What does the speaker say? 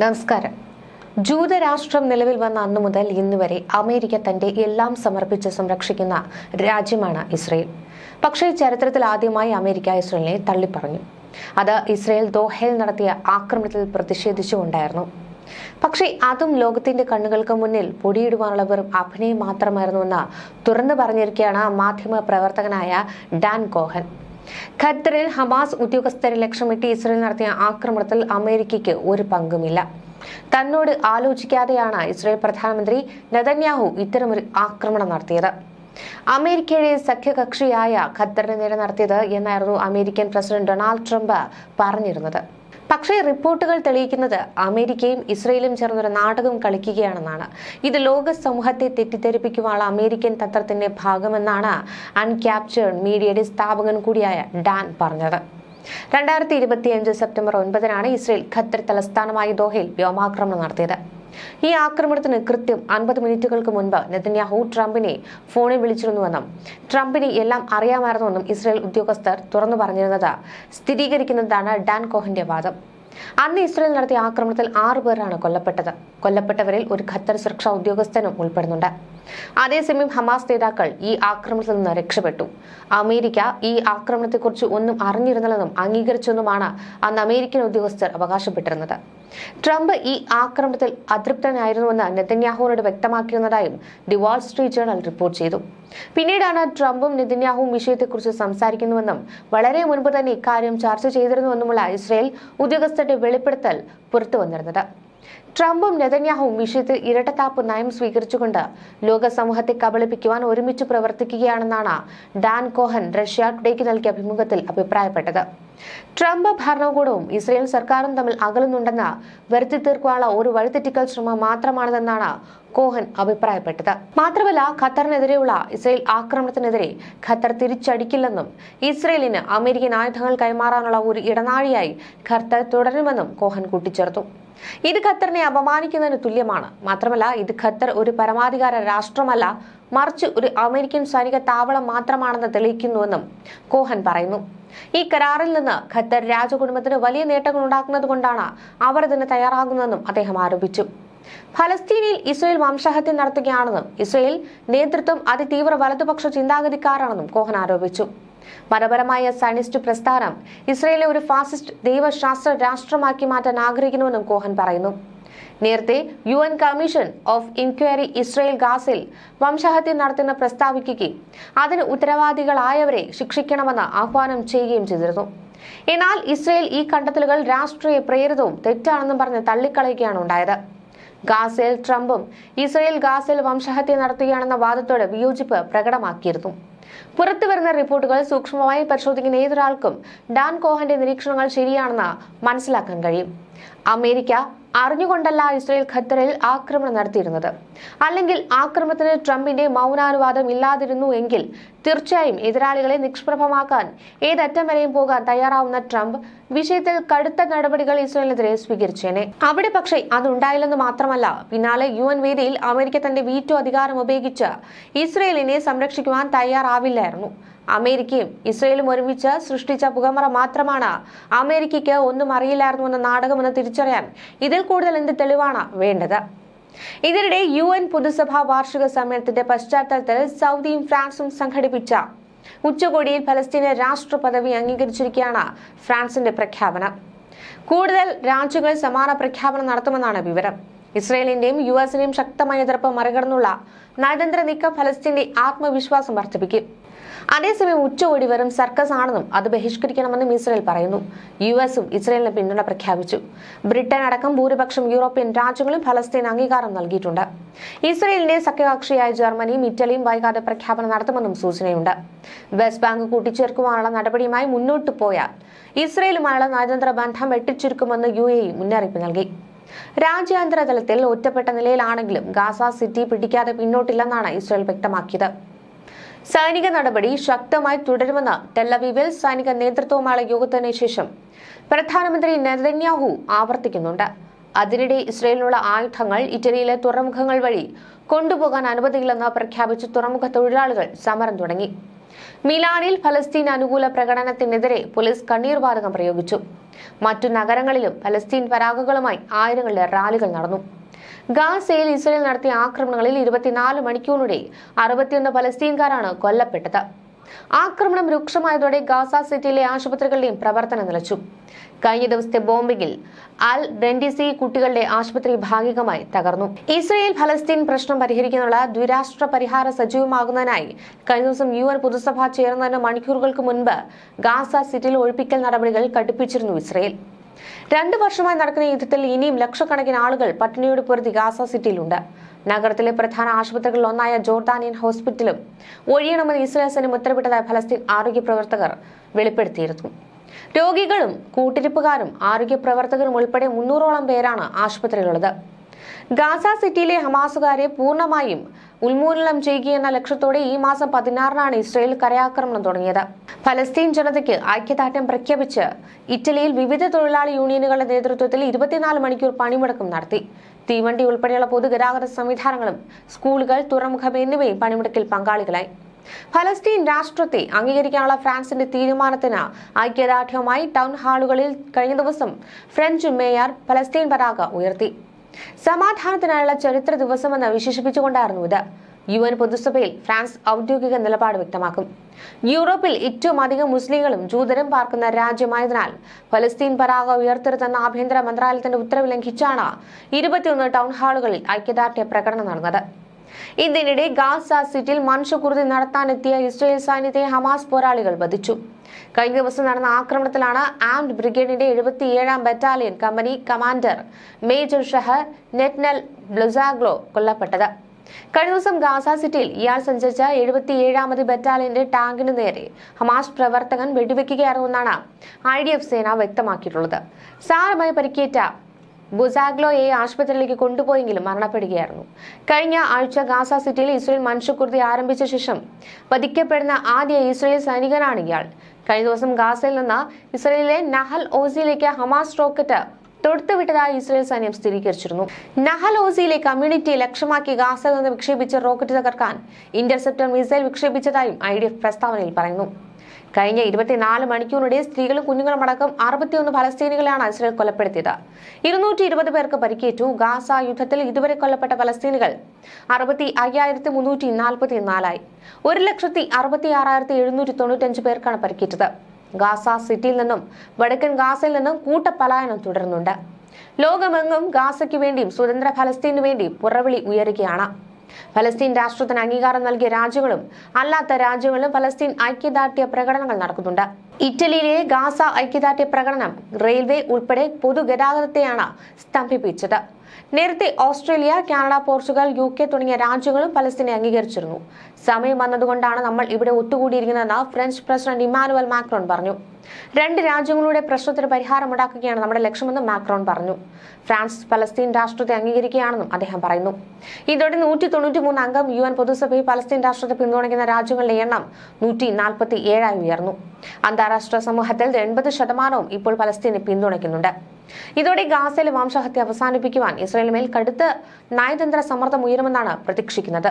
നമസ്കാരം. ജൂതരാഷ്ട്രം നിലവിൽ വന്ന അന്നു മുതൽ ഇന്ന് വരെ അമേരിക്ക തന്റെ എല്ലാം സമർപ്പിച്ച് സംരക്ഷിക്കുന്ന രാജ്യമാണ് ഇസ്രയേൽ. പക്ഷേ ചരിത്രത്തിൽ ആദ്യമായി അമേരിക്ക ഇസ്രയേലിനെ തള്ളിപ്പറഞ്ഞു. അത് ഇസ്രയേൽ ദോഹയിൽ നടത്തിയ ആക്രമണത്തിൽ പ്രതിഷേധിച്ചുകൊണ്ടായിരുന്നു. പക്ഷേ അതും ലോകത്തിന്റെ കണ്ണുകൾക്ക് മുന്നിൽ പൊടിയിടുവാനുള്ള വെറും അഭിനയം മാത്രമായിരുന്നുവെന്ന് തുറന്നു പറഞ്ഞിരിക്കുകയാണ് മാധ്യമ പ്രവർത്തകനായ ഡാൻ കോഹൻ ഖത്തറിൽ ഹമാസ് ഉദ്യോഗസ്ഥരെ ലക്ഷ്യമിട്ട് ഇസ്രയേൽ നടത്തിയ ആക്രമണത്തിൽ അമേരിക്കയ്ക്ക് ഒരു പങ്കുമില്ല. തന്നോട് ആലോചിക്കാതെയാണ് ഇസ്രയേൽ പ്രധാനമന്ത്രി നെതന്യാഹു ഇത്തരമൊരു ആക്രമണം നടത്തിയത്. അമേരിക്കയുടെ സഖ്യകക്ഷിയായ ഖത്തറിന് നേരെ നടത്തിയത് എന്നായിരുന്നു അമേരിക്കൻ പ്രസിഡന്റ് ഡൊണാൾഡ് ട്രംപ് പറഞ്ഞിരുന്നത്. പക്ഷേ റിപ്പോർട്ടുകൾ തെളിയിക്കുന്നത് അമേരിക്കയും ഇസ്രയേലും ചേർന്നൊരു നാടകം കളിക്കുകയാണെന്നാണ്. ഇത് ലോക സമൂഹത്തെ തെറ്റിദ്ധരിപ്പിക്കുവാനുള്ള അമേരിക്കൻ തന്ത്രത്തിന്റെ ഭാഗമെന്നാണ് അൺക്യാപ്ചേർഡ് മീഡിയയുടെ സ്ഥാപകൻ കൂടിയായ ഡാൻ പറഞ്ഞത്. രണ്ടായിരത്തി ഇരുപത്തിയഞ്ച് സെപ്റ്റംബർ ഒൻപതിനാണ് ഇസ്രയേൽ ഖത്തർ തലസ്ഥാനമായ ദോഹയിൽ വ്യോമാക്രമണം നടത്തിയത്. ഈ ആക്രമണത്തിന് കൃത്യം അൻപത് മിനിറ്റുകൾക്ക് മുൻപ് നെതന്യാഹു ട്രംപിനെ ഫോണിൽ വിളിച്ചിരുന്നുവെന്നും ട്രംപിന് എല്ലാം അറിയാമായിരുന്നുവെന്നും ഇസ്രയേൽ ഉദ്യോഗസ്ഥർ തുറന്നു പറഞ്ഞിരുന്നത് സ്ഥിരീകരിക്കുന്നതാണ് ഡാൻ കോഹിന്റെ വാദം. അന്ന് ഇസ്രയേൽ നടത്തിയ ആക്രമണത്തിൽ ആറു പേരാണ് കൊല്ലപ്പെട്ടത്. കൊല്ലപ്പെട്ടവരിൽ ഒരു ഖത്തർ സുരക്ഷാ ഉദ്യോഗസ്ഥനും ഉൾപ്പെടുന്നുണ്ട്. അതേസമയം ഹമാസ് നേതാക്കൾ ഈ ആക്രമണത്തിൽ നിന്ന് രക്ഷപ്പെട്ടു. അമേരിക്ക ഈ ആക്രമണത്തെക്കുറിച്ച് ഒന്നും അറിഞ്ഞിരുന്നില്ലെന്നും അംഗീകരിച്ചെന്നുമാണ് അന്ന് അമേരിക്കൻ ഉദ്യോഗസ്ഥർ അവകാശപ്പെട്ടിരുന്നത്. ട്രംപ് ഈ ആക്രമണത്തിൽ അതൃപ്തനായിരുന്നുവെന്ന് നെതന്യാഹുവിനോട് വ്യക്തമാക്കിയിരുന്നതായും the Wall Street Journal report ചെയ്തു. പിന്നീടാണ് ട്രംപും നെതന്യാഹുവും വിഷയത്തെക്കുറിച്ച് സംസാരിക്കുന്നുവെന്നും വളരെ മുൻപ് തന്നെ ഇക്കാര്യം ചർച്ച ചെയ്തിരുന്നുവെന്നുമുള്ള ഇസ്രയേൽ ഉദ്യോഗസ്ഥരുടെ വെളിപ്പെടുത്തൽ പുറത്തു വന്നിരുന്നത് ട്രംപും നെതന്യാഹുവും വിഷയത്തിൽ ഇരട്ടത്താപ്പ് നയം സ്വീകരിച്ചുകൊണ്ട് ലോക സമൂഹത്തെ കബളിപ്പിക്കുവാൻ ഒരുമിച്ച് പ്രവർത്തിക്കുകയാണെന്നാണ് ഡാൻ കോഹൻ റഷ്യ ടുഡേക്ക് നൽകിയ അഭിമുഖത്തിൽ അഭിപ്രായപ്പെട്ടത്. ട്രംപ് ഭരണകൂടവും ഇസ്രയേൽ സർക്കാരും തമ്മിൽ അകലുന്നുണ്ടെന്ന് വരുത്തി തീർക്കാനുള്ള ഒരു വഴിതെറ്റിക്കൽ ശ്രമം മാത്രമാണിതെന്നാണ് കോഹൻ അഭിപ്രായപ്പെട്ടത്. മാത്രമല്ല ഖത്തറിനെതിരെയുള്ള ഇസ്രയേൽ ആക്രമണത്തിനെതിരെ ഖത്തർ തിരിച്ചടിക്കില്ലെന്നും ഇസ്രയേലിന് അമേരിക്കൻ ആയുധങ്ങൾ കൈമാറാനുള്ള ഒരു ഇടനാഴിയായി ഖത്തർ തുടരുമെന്നും കോഹൻ കൂട്ടിച്ചേർത്തു. ഇത് ഖത്തറിനെ അപമാനിക്കുന്നതിന് തുല്യമാണ്. മാത്രമല്ല ഇത് ഖത്തർ ഒരു പരമാധികാര രാഷ്ട്രമല്ല. മറിച്ച് ഒരു അമേരിക്കൻ സൈനിക താവളം മാത്രമാണെന്ന് തെളിയിക്കുന്നുവെന്നും കോഹൻ പറയുന്നു. ഈ കരാറിൽ നിന്ന് ഖത്തർ രാജകുടുംബത്തിന് വലിയ നേട്ടങ്ങൾ ഉണ്ടാക്കുന്നത് കൊണ്ടാണ് അവർ ഇതിന് തയ്യാറാകുന്നതെന്നും അദ്ദേഹം ആരോപിച്ചു. ഫലസ്തീനിൽ ഇസ്രയേൽ വംശഹത്യ നടത്തുകയാണെന്നും ഇസ്രയേൽ നേതൃത്വം അതിതീവ്ര വലതുപക്ഷ ചിന്താഗതിക്കാരാണെന്നും കോഹൻ ആരോപിച്ചു. മതപരമായ സയനിസ്റ്റ് പ്രസ്ഥാനം ഇസ്രയേലിനെ ഒരു ഫാസിസ്റ്റ് ദൈവശാസ്ത്ര രാഷ്ട്രമാക്കി മാറ്റാൻ ആഗ്രഹിക്കുന്നുവെന്നും കോഹൻ പറയുന്നു. നേരത്തെ U N commission of inquiry Israel ഗാസിൽ വംശഹത്യ നടത്തുന്ന പ്രസ്താവിക്കുകയും അതിന് ഉത്തരവാദികളായവരെ ശിക്ഷിക്കണമെന്ന് ആഹ്വാനം ചെയ്യുകയും ചെയ്തിരുന്നു. എന്നാൽ ഇസ്രയേൽ ഈ കണ്ടെത്തലുകൾ രാഷ്ട്രീയ പ്രേരിതവും തെറ്റാണെന്നും പറഞ്ഞ് തള്ളിക്കളയുകയാണ് ഉണ്ടായത്. ഗാസയിൽ ട്രംപും ഇസ്രയേൽ ഗാസയിൽ വംശഹത്യ നടത്തുകയാണെന്ന വാദത്തോട് വിയോജിപ്പ് പ്രകടമാക്കിയിരുന്നു. പുറത്തുവരുന്ന റിപ്പോർട്ടുകൾ സൂക്ഷ്മമായി പരിശോധിക്കുന്ന ഏതൊരാൾക്കും ഡാൻ കോഹന്റെ നിരീക്ഷണങ്ങൾ ശരിയാണെന്ന് മനസ്സിലാക്കാൻ കഴിയും. അമേരിക്ക അറിഞ്ഞുകൊണ്ടല്ല ഇസ്രയേൽ ഖത്തറിൽ ആക്രമണം നടത്തിയിരുന്നത്. അല്ലെങ്കിൽ ആക്രമണത്തിന് ട്രംപിന്റെ മൗനാനുവാദം ഇല്ലാതിരുന്നു എങ്കിൽ തീർച്ചയായും എതിരാളികളെ നിഷ്പ്രഭമാക്കാൻ ഏതറ്റം വരെയും പോകാൻ തയ്യാറാവുന്ന ട്രംപ് വിഷയത്തിൽ കടുത്ത നടപടികൾ ഇസ്രയേലിനെതിരെ സ്വീകരിച്ചേനെ. അവിടെ പക്ഷേ അതുണ്ടായില്ലെന്ന് മാത്രമല്ല പിന്നാലെ യു എൻ വേദിയിൽ അമേരിക്ക തന്റെ വീറ്റോ അധികാരം ഉപയോഗിച്ച് ഇസ്രയേലിനെ സംരക്ഷിക്കുവാൻ തയ്യാറാവില്ലായിരുന്നു. അമേരിക്കയും ഇസ്രയേലും ഒരുമിച്ച് സൃഷ്ടിച്ച പുകമറ മാത്രമാണ് അമേരിക്കയ്ക്ക് ഒന്നും അറിയില്ലായിരുന്നുവെന്ന നാടകമെന്ന് തിരിച്ചറിയാൻ ഇതിൽ കൂടുതൽ എന്ത് തെളിവാണ് വേണ്ടത്. ഇതിനിടെ യു എൻ പൊതുസഭാ വാർഷിക സമ്മേളനത്തിന്റെ പശ്ചാത്തലത്തിൽ സൗദിയും ഫ്രാൻസും സംഘടിപ്പിച്ച ഉച്ചകോടിയിൽ ഫലസ്തീന് രാഷ്ട്ര പദവി അംഗീകരിച്ചിരിക്കുകയാണ് ഫ്രാൻസിന്റെ പ്രഖ്യാപനം. കൂടുതൽ രാജ്യങ്ങൾ സമാന പ്രഖ്യാപനം നടത്തുമെന്നാണ് വിവരം. ഇസ്രയേലിന്റെയും യു എസിന്റെയും ശക്തമായ എതിർപ്പ് മറികടന്നുള്ള നയതന്ത്ര നീക്കം ഫലസ്തീന്റെ ആത്മവിശ്വാസം വർദ്ധിപ്പിക്കും. അതേസമയം ഉച്ചകോടി വെറും സർക്കസ് ആണെന്നും അത് ബഹിഷ്കരിക്കണമെന്നും ഇസ്രയേൽ പറയുന്നു. യു എസും ഇസ്രയേലിന് പിന്തുണ പ്രഖ്യാപിച്ചു. ബ്രിട്ടൻ അടക്കം ഭൂരിപക്ഷം യൂറോപ്യൻ രാജ്യങ്ങളും ഫലസ്തീൻ അംഗീകാരം നൽകിയിട്ടുണ്ട്. ഇസ്രയേലിന്റെ സഖ്യകക്ഷിയായ ജർമ്മനിയും ഇറ്റലിയും വൈകാതെ പ്രഖ്യാപനം നടത്തുമെന്നും സൂചനയുണ്ട്. വെസ്റ്റ് ബാങ്ക് കൂട്ടിച്ചേർക്കുവാനുള്ള നടപടിയുമായി മുന്നോട്ടു പോയാൽ ഇസ്രയേലുമായുള്ള നയതന്ത്ര ബന്ധം വെട്ടിച്ചുരുക്കുമെന്ന് യു മുന്നറിയിപ്പ് നൽകി. രാജ്യാന്തര തലത്തിൽ ഒറ്റപ്പെട്ട നിലയിലാണെങ്കിലും ഗാസ സിറ്റി പിടിക്കാതെ പിന്നോട്ടില്ലെന്നാണ് ഇസ്രയേൽ വ്യക്തമാക്കിയത്. സൈനിക നടപടി ശക്തമായി തുടരുമെന്ന് ടെല്ലവീവിൽ സൈനിക നേതൃത്വവുമായുള്ള യോഗത്തിന് ശേഷം പ്രധാനമന്ത്രി നെതന്യാഹു ആവർത്തിക്കുന്നുണ്ട്. അതിനിടെ ഇസ്രയേലിനുള്ള ആയുധങ്ങൾ ഇറ്റലിയിലെ തുറമുഖങ്ങൾ വഴി കൊണ്ടുപോകാൻ അനുമതിയില്ലെന്ന് പ്രഖ്യാപിച്ച് തുറമുഖ തൊഴിലാളികൾ സമരം തുടങ്ങി. മിലാനിൽ ഫലസ്തീൻ അനുകൂല പ്രകടനത്തിനെതിരെ പോലീസ് കണ്ണീർ വാതകം പ്രയോഗിച്ചു. മറ്റു നഗരങ്ങളിലും ഫലസ്തീൻ പരാഗകളുമായി ആയിരങ്ങളുടെ റാലികൾ നടന്നു. ഗാസയിൽ ഇസ്രയേൽ നടത്തിയ ആക്രമണങ്ങളിൽ ഇരുപത്തിനാല് മണിക്കൂറിനിടെ അറുപത്തിയൊന്ന് ഫലസ്തീൻകാരാണ് കൊല്ലപ്പെട്ടത്. ആക്രമണം രൂക്ഷമായതോടെ ഗാസ സിറ്റിയിലെ ആശുപത്രികളുടെയും പ്രവർത്തനം നിലച്ചു. കഴിഞ്ഞ ദിവസത്തെ ബോംബിംഗിൽ അൽ ഡെൻഡിസി കുട്ടികളുടെ ആശുപത്രി ഭാഗികമായി തകർന്നു. ഇസ്രയേൽ ഫലസ്തീൻ പ്രശ്നം പരിഹരിക്കാനുള്ള ദ്വിരാഷ്ട്ര പരിഹാര സജീവമാകുന്നതിനായി കഴിഞ്ഞ ദിവസം യു എൻ പൊതുസഭ ചേർന്നതിന് മണിക്കൂറുകൾക്ക് മുൻപ് ഗാസ സിറ്റിയിൽ ഒഴിപ്പിക്കൽ നടപടികൾ കടുപ്പിച്ചിരുന്നു ഇസ്രയേൽ. രണ്ടു വർഷമായി നടക്കുന്ന യുദ്ധത്തിൽ ഇനിയും ലക്ഷക്കണക്കിന് ആളുകൾ പട്ടിണിയോട് പൊരുതി ഗാസ സിറ്റിയിലുണ്ട്. നഗരത്തിലെ പ്രധാന ആശുപത്രികളിൽ ഒന്നായ ജോർദാനിയൻ ഹോസ്പിറ്റലും ഒഴിയണമെന്ന് ഇസ്രായേൽ സൈന്യം ഉത്തരവിട്ടതായി ഫലസ്തീൻ ആരോഗ്യ പ്രവർത്തകർ വെളിപ്പെടുത്തിയിരുന്നു. രോഗികളും കൂട്ടിരിപ്പുകാരും ആരോഗ്യ പ്രവർത്തകരും ഉൾപ്പെടെ മുന്നൂറോളം പേരാണ് ആശുപത്രിയിലുള്ളത്. ഗാസ സിറ്റിയിലെ ഹമാസുകാരെ പൂർണമായും ഉന്മൂലനം ചെയ്യുകയെന്ന ലക്ഷ്യത്തോടെ ഈ മാസം പതിനാറിനാണ് ഇസ്രയേൽ കരയാക്രമണം തുടങ്ങിയത്. ഫലസ്തീൻ ജനതയ്ക്ക് ഐക്യദാർഢ്യം പ്രഖ്യാപിച്ച് ഇറ്റലിയിൽ വിവിധ തൊഴിലാളി യൂണിയനുകളുടെ നേതൃത്വത്തിൽ ഇരുപത്തിനാല് മണിക്കൂർ പണിമുടക്കം നടത്തി. തീവണ്ടി ഉൾപ്പെടെയുള്ള പൊതുഗതാഗത സംവിധാനങ്ങളും സ്കൂളുകൾ തുറമുഖം എന്നിവയും പണിമുടക്കിൽ പങ്കാളികളായി. ഫലസ്തീൻ രാഷ്ട്രത്തെ അംഗീകരിക്കാനുള്ള ഫ്രാൻസിന്റെ തീരുമാനത്തിന് ഐക്യദാർഢ്യവുമായി ടൗൺ ഹാളുകളിൽ കഴിഞ്ഞ ദിവസം ഫ്രഞ്ച് മേയർ ഫലസ്തീൻ പതാക ഉയർത്തി. സമാധാനത്തിനായുള്ള ചരിത്ര ദിവസമെന്ന് വിശേഷിപ്പിച്ചുകൊണ്ടായിരുന്നു ഇത്. യു എൻ പൊതുസഭയിൽ ഫ്രാൻസ് ഔദ്യോഗിക നിലപാട് വ്യക്തമാക്കും. യൂറോപ്പിൽ ഏറ്റവും അധികം മുസ്ലിങ്ങളും ജൂതരും പാർക്കുന്ന രാജ്യമായതിനാൽ ഫലസ്തീൻ പരാഗ ഉയർത്തരുതെന്ന ആഭ്യന്തര മന്ത്രാലയത്തിന്റെ ഉത്തരവ് ലംഘിച്ചാണ് ഇരുപത്തിയൊന്ന് ടൗൺ ഹാളുകളിൽ ഐക്യദാർഢ്യ പ്രകടനം നടന്നത്. ഇതിനിടെ ഗാസ സിറ്റിയിൽ മനുഷ്യക്കുറുതി നടത്താനെത്തിയ ഇസ്രയേൽ സൈന്യത്തെ ഹമാസ് പോരാളികൾ വധിച്ചു. കഴിഞ്ഞ ദിവസം നടന്ന ആക്രമണത്തിലാണ് ആംഡ് ബ്രിഗേഡിന്റെ എഴുപത്തിയേഴാം battalion company commander major Shahar Netanel Bluzaglo കൊല്ലപ്പെട്ടത്. കഴിഞ്ഞ ദിവസം ഗാസ സിറ്റിയിൽ ഇയാൾ സഞ്ചരിച്ച എഴുപത്തിയേഴാമത് ബറ്റാലിയന്റെ ടാങ്കിനു നേരെ ഹമാസ് പ്രവർത്തകൻ വെടിവെക്കുകയായിരുന്നെന്നാണ് ഐ ഡി എഫ് സേന വ്യക്തമാക്കിയിട്ടുള്ളത്. സാരമായി പരിക്കേറ്റ ബുസാഗ്ലോയെ ആശുപത്രിയിലേക്ക് കൊണ്ടുപോയെങ്കിലും മരണപ്പെടുകയായിരുന്നു. കഴിഞ്ഞ ആഴ്ച ഗാസ സിറ്റിയിൽ ഇസ്രയേൽ മനുഷ്യക്കുർത്തി ആരംഭിച്ച ശേഷം വധിക്കപ്പെടുന്ന ആദ്യ ഇസ്രയേൽ സൈനികനാണ് ഇയാൾ. കഴിഞ്ഞ ദിവസം ഗാസയിൽ നിന്ന് ഇസ്രയേലിലെ നഹൽ ഓസിയിലേക്ക് ഹമാസ് റോക്കറ്റ് തൊടുത്തുവിട്ടതായി ഇസ്രയേൽ സൈന്യം സ്ഥിരീകരിച്ചിരുന്നു. നഹൽ ഓസിയിലെ കമ്മ്യൂണിറ്റി ലക്ഷ്യമാക്കി ഗാസയിൽ നിന്ന് വിക്ഷേപിച്ച റോക്കറ്റ് തകർക്കാൻ ഇന്റർസെപ്റ്റർ മിസൈൽ വിക്ഷേപിച്ചതായും ഐ ഡി എഫ് പ്രസ്താവനയിൽ പറയുന്നു. കഴിഞ്ഞ ഇരുപത്തിനാല് മണിക്കൂറിനിടെ സ്ത്രീകളും കുഞ്ഞുങ്ങളും അടക്കം അറുപത്തിയൊന്ന് ഫലസ്തീനികളെയാണ് ഇസ്രയേൽ കൊലപ്പെടുത്തിയത്. ഇരുന്നൂറ്റി ഇരുപത് പേർക്ക് പരിക്കേറ്റു. ഗാസ യുദ്ധത്തിൽ ഇതുവരെ കൊല്ലപ്പെട്ട ഫലസ്തീനികൾ അറുപത്തി അയ്യായിരത്തി മുന്നൂറ്റി നാൽപ്പത്തി നാലായി ഒരു ലക്ഷത്തി അറുപത്തി ആറായിരത്തി എഴുന്നൂറ്റി തൊണ്ണൂറ്റഞ്ച് പേർക്കാണ് പരിക്കേറ്റത്. ഗാസ സിറ്റിയിൽ നിന്നും വടക്കൻ ഗാസയിൽ നിന്നും കൂട്ടപലായനം തുടരുന്നുണ്ട്. ലോകമെങ്ങും ഗാസയ്ക്ക് വേണ്ടിയും സ്വതന്ത്ര ഫലസ്തീനു വേണ്ടിയും പുറവിളി ഉയരുകയാണ്. ഫലസ്തീൻ രാഷ്ട്രത്തിന് അംഗീകാരം നൽകിയ രാജ്യങ്ങളും അല്ലാത്ത രാജ്യങ്ങളും ഫലസ്തീൻ ഐക്യദാർഢ്യ പ്രകടനങ്ങൾ നടക്കുന്നുണ്ട്. ഇറ്റലിയിലെ ഗാസ ഐക്യദാർഢ്യ പ്രകടനം റെയിൽവേ ഉൾപ്പെടെ പൊതുഗതാഗതത്തെയാണ് സ്തംഭിപ്പിച്ചത്. നേരത്തെ Australia Canada Portugal U K തുടങ്ങിയ രാജ്യങ്ങളും ഫലസ്തീനെ അംഗീകരിച്ചിരുന്നു. സമയം വന്നതുകൊണ്ടാണ് നമ്മൾ ഇവിടെ ഒത്തുകൂടിയിരിക്കുന്നതെന്ന് ഫ്രഞ്ച് പ്രസിഡന്റ് ഇമാനുവൽ മാക്രോൺ പറഞ്ഞു. രണ്ട് രാജ്യങ്ങളുടെ പ്രശ്നത്തിന് പരിഹാരമുണ്ടാക്കുകയാണ് നമ്മുടെ ലക്ഷ്യമെന്ന് മാക്രോൺ പറഞ്ഞു. ഫ്രാൻസ് പലസ്തീൻ രാഷ്ട്രത്തെ അംഗീകരിക്കുകയാണെന്നും അദ്ദേഹം പറയുന്നു. ഇതോടെ നൂറ്റി തൊണ്ണൂറ്റി മൂന്ന് അംഗം യു എൻ പൊതുസഭയിൽ പലസ്തീൻ രാഷ്ട്രത്തെ പിന്തുണയ്ക്കുന്ന രാജ്യങ്ങളുടെ എണ്ണം നൂറ്റി നാൽപ്പത്തി ഏഴായി ഉയർന്നു. അന്താരാഷ്ട്ര സമൂഹത്തിൽ എൺപത് ശതമാനവും ഇപ്പോൾ പലസ്തീനെ പിന്തുണയ്ക്കുന്നുണ്ട്. ഇതോടെ ഗാസയിലെ വംശഹത്യ അവസാനിപ്പിക്കുവാൻ ഇസ്രയേൽ മേൽ കടുത്ത നയതന്ത്ര സമ്മർദ്ദം ഉയരുമെന്നാണ് പ്രതീക്ഷിക്കുന്നത്.